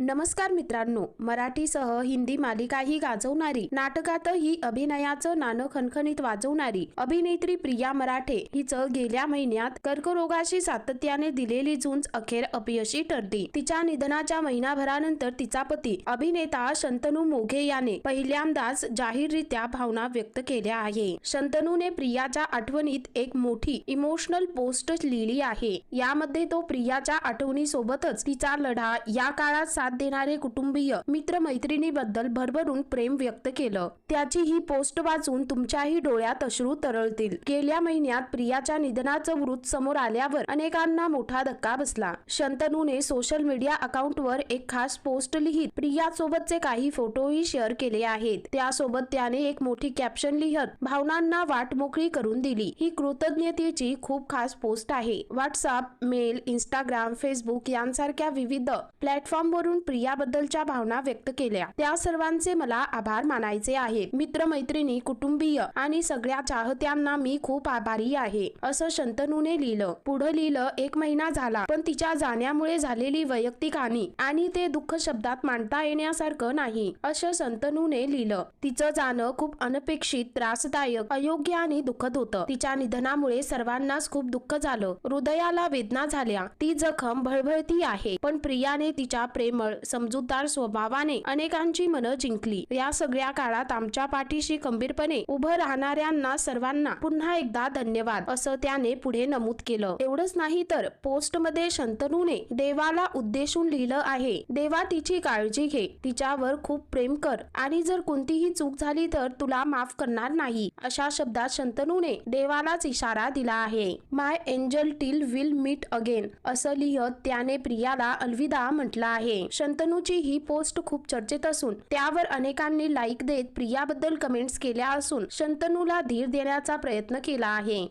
नमस्कार मित्रांनो मराठीसह हिंदी मालिकाही गाजवणारी नाटकातही अभिनयाचं नाणं खणखणीत वाजवणारी अभिनेत्री प्रिया मराठे हिचं गेल्या महिन्यात कर्करोगाशी सातत्याने दिलेली झुंज अखेर अपयशी ठरली. तिच्या निधनाच्या महिनाभरानंतर तिचा पती अभिनेता शंतनू मोघे याने पहिल्यांदाच जाहीररित्या भावना व्यक्त केल्या आहे. शंतनूने प्रियाच्या आठवणीत एक मोठी इमोशनल पोस्ट लिहिली आहे. यामध्ये तो प्रियाच्या आठवणीसोबतच तिचा लढा या काळात साथ देणारे कुटुंबीय मित्रमैत्रिणीबद्दल भरभरून प्रेम व्यक्त केलं. त्याची ही पोस्ट वाचून तुमच्याही डोळ्यात अश्रू तरळतील. गेल्या महिन्यात प्रियाच्या निधनाचं वृत्त समोर आल्यावर अनेकांना मोठा धक्का बसला. शंतनूने सोशल मीडिया अकाउंटवर एक खास पोस्ट लिहित प्रिया सोबतचे काही फोटोही शेअर केले आहेत. त्यासोबत त्याने एक मोठी कॅप्शन लिहत भावनांना वाट मोकळी करून दिली. ही कृतज्ञतेची खूप खास पोस्ट आहे. व्हॉट्सअप मेल इंस्टाग्राम फेसबुक यांसारख्या विविध प्लॅटफॉर्मवरून प्रियाबद्दलच्या भावना व्यक्त केल्या. त्या सर्वांचे मला आभार मानायचे आहे. मित्र मैत्रिणी कुटुंबीय आणि सगळ्या चाहत्यांना मी खूप आभारी आहे असं शंतनूने लिहिलं. पुढे लिहिलं एक महिना झाला पण तिच्या जाण्यामुळे झालेली वैयक्तिक हानी आणि ते दुःख शब्दात मांडता येण्यासारखं नाही असं संतनूने लिहिलं. तिचं जाणं खूप अनपेक्षित त्रासदायक अयोग्य आणि दुःखद होतं. तिच्या निधनामुळे सर्वांनाच खूप दुःख झालं. हृदयाला वेदना झाल्या. ती जखम भळभळती आहे पण प्रियाने तिच्या प्रेमळ समजूतदार स्वभावाने अनेकांची मनं जिंकली. या सगळ्या काळात आमच्या पाठीशी खंबीरपणे उभं राहणाऱ्यांना सर्वांना पुन्हा एकदा धन्यवाद असं त्याने पुढे नमूद केलं. एवढंच नाही तर पोस्टमध्ये शंतनूने देवाला उद्देशून लिहिलं आहे देवा तिची काळजी घे. तिच्यावर खूप प्रेम कर. आणि जर कोणतीही चूक झाली तर तुला माफ करणार नाही. अशा शब्दात शंतनूने देवालाच इशारा दिला आहे. My angel till will meet again असं लिहत त्याने प्रियाला अलविदा म्हटलं आहे. शंतनूची ही पोस्ट खूप चर्चेत असून त्यावर अनेकांनी लाईक देत प्रियाबद्दल कमेंट्स केल्या असून शंतनूला धीर देण्याचा प्रयत्न केला आहे.